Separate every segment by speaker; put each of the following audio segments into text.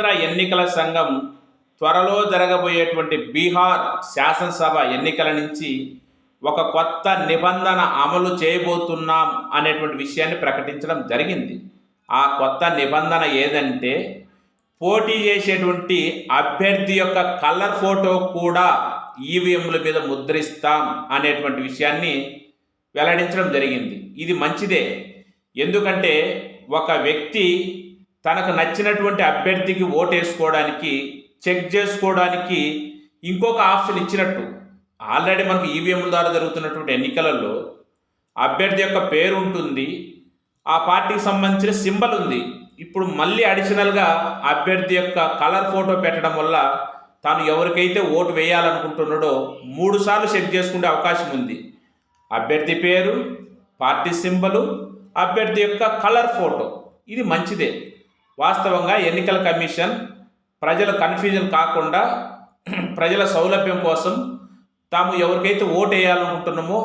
Speaker 1: కేంద్ర ఎన్నికల సంఘం త్వరలో జరగబోయేటువంటి బీహార్ శాసనసభ ఎన్నికల నుంచి ఒక కొత్త నిబంధన అమలు చేయబోతున్నాం అనేటువంటి విషయాన్ని ప్రకటించడం జరిగింది. ఆ కొత్త నిబంధన ఏదంటే పోటీ చేసేటువంటి అభ్యర్థి యొక్క కలర్ ఫోటో కూడా ఈవీఎంల మీద ముద్రిస్తాం అనేటువంటి విషయాన్ని వెల్లడించడం జరిగింది. ఇది మంచిదే. ఎందుకంటే ఒక వ్యక్తి తనకు నచ్చినటువంటి అభ్యర్థికి ఓటేసుకోవడానికి చెక్ చేసుకోవడానికి ఇంకొక ఆప్షన్ ఇచ్చినట్టు. ఆల్రెడీ మనకు ఈవీఎంల ద్వారా జరుగుతున్నటువంటి ఎన్నికలలో అభ్యర్థి యొక్క పేరు ఉంటుంది ఆ పార్టీకి సంబంధించిన సింబల్ ఉంది. ఇప్పుడు మళ్ళీ అడిషనల్గా అభ్యర్థి యొక్క కలర్ ఫోటో పెట్టడం వల్ల తాను ఎవరికైతే ఓటు వేయాలనుకుంటున్నాడో మూడు సార్లు చెక్ చేసుకునే అవకాశం ఉంది. అభ్యర్థి పేరు పార్టీ సింబలు అభ్యర్థి యొక్క కలర్ ఫోటో. ఇది మంచిదే. వాస్తవంగా ఎన్నికల కమిషన్ ప్రజల కన్ఫ్యూజన్ కాకుండా ప్రజల సౌలభ్యం కోసం తాము ఎవరికైతే ఓటు వేయాలనుకుంటున్నామో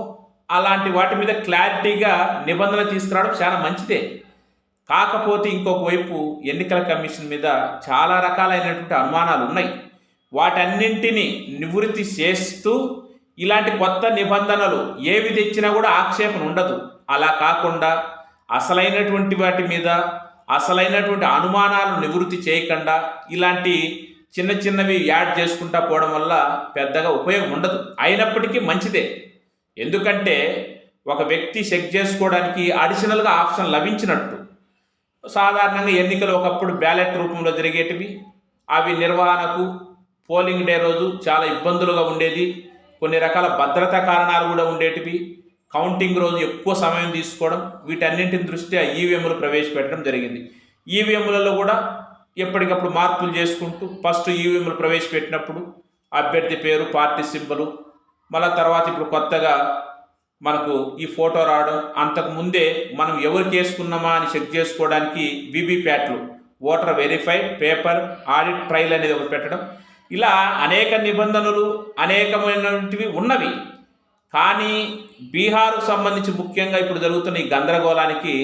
Speaker 1: అలాంటి వాటి మీద క్లారిటీగా నిబంధన తీసుకురావడం చాలా మంచిదే. కాకపోతే ఇంకొక వైపు ఎన్నికల కమిషన్ మీద చాలా రకాలైనటువంటి అనుమానాలు ఉన్నాయి. వాటన్నింటినీ నివృత్తి చేస్తూ ఇలాంటి కొత్త నిబంధనలు ఏవి తెచ్చినా కూడా ఆక్షేపణ ఉండదు. అలా కాకుండా అసలైనటువంటి వాటి మీద అసలైనటువంటి అనుమానాలు నివృత్తి చేయకుండా ఇలాంటి చిన్న చిన్నవి యాడ్ చేసుకుంటా పోవడం వల్ల పెద్దగా ఉపయోగం ఉండదు. అయినప్పటికీ మంచిదే. ఎందుకంటే ఒక వ్యక్తి చెక్ చేసుకోవడానికి అడిషనల్గా ఆప్షన్ లభించినట్టు. సాధారణంగా ఎన్నికలు ఒకప్పుడు బ్యాలెట్ రూపంలో జరిగేటివి. అవి నిర్వహణకు పోలింగ్ డే రోజు చాలా ఇబ్బందులుగా ఉండేది. కొన్ని రకాల భద్రతా కారణాలు కూడా ఉండేటివి. కౌంటింగ్ రోజు ఎక్కువ సమయం తీసుకోవడం వీటన్నింటిని దృష్ట్యా ఈవీఎంలు ప్రవేశపెట్టడం జరిగింది. ఈవీఎంలలో కూడా ఎప్పటికప్పుడు మార్పులు చేసుకుంటూ ఫస్ట్ ఈవీఎంలు ప్రవేశపెట్టినప్పుడు అభ్యర్థి పేరు పార్టీ సింబలు మళ్ళా తర్వాత ఇప్పుడు కొత్తగా మనకు ఈ ఫోటో రావడం అంతకు ముందే మనం ఎవరు చేసుకున్నామా అని చెక్ చేసుకోవడానికి వీవీప్యాట్లు voter verify paper audit trial అనేది ఒకటి పెట్టడం. ఇలా అనేక నిబంధనలు అనేకమైనటువంటివి ఉన్నవి. కానీ బీహార్కు సంబంధించి ముఖ్యంగా ఇప్పుడు జరుగుతున్న ఈ గందరగోళానికి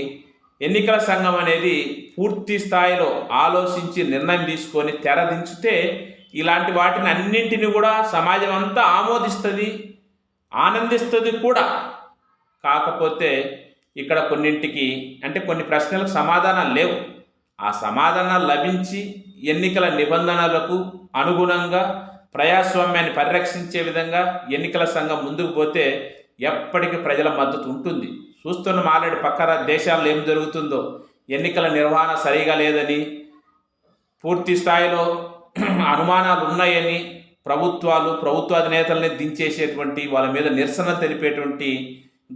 Speaker 1: ఎన్నికల సంఘం అనేది పూర్తి స్థాయిలో ఆలోచించి నిర్ణయం తీసుకొని తెరదించితే ఇలాంటి వాటిని అన్నింటిని కూడా సమాజం అంతా ఆమోదిస్తుంది ఆనందిస్తుంది కూడా. కాకపోతే ఇక్కడ కొన్నింటికి అంటే కొన్ని ప్రశ్నలకు సమాధానాలు లేవు. ఆ సమాధానాలు లభించి ఎన్నికల నిబంధనలకు అనుగుణంగా ప్రజాస్వామ్యాన్ని పరిరక్షించే విధంగా ఎన్నికల సంఘం ముందుకు పోతే ఎప్పటికీ ప్రజల మద్దతు ఉంటుంది. చూస్తున్నాం ఆల్రెడీ పక్క దేశాల్లో ఏం జరుగుతుందో ఎన్నికల నిర్వహణ సరిగా లేదని పూర్తి స్థాయిలో అనుమానాలు ఉన్నాయని ప్రభుత్వాలు ప్రభుత్వ అధినేతల్ని దించేసేటువంటి వాళ్ళ మీద నిరసన తెలిపేటువంటి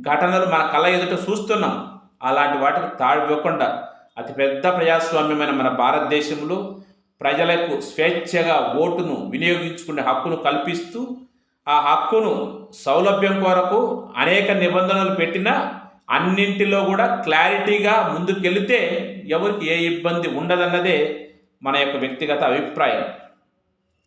Speaker 1: ఘటనలు మన కళ్ళ ఎదుట చూస్తున్నాం. అలాంటి వాటికి తాడివ్వకుండా అతిపెద్ద ప్రజాస్వామ్యమైన మన భారతదేశంలో ప్రజలకు స్వేచ్ఛగా ఓటును వినియోగించుకునే హక్కును కల్పిస్తూ ఆ హక్కును సౌలభ్యం కొరకు అనేక నిబంధనలు పెట్టినా అన్నింటిలో కూడా క్లారిటీగా ముందుకెళితే ఎవరికి ఏ ఇబ్బంది ఉండదన్నదే మన యొక్క వ్యక్తిగత అభిప్రాయం.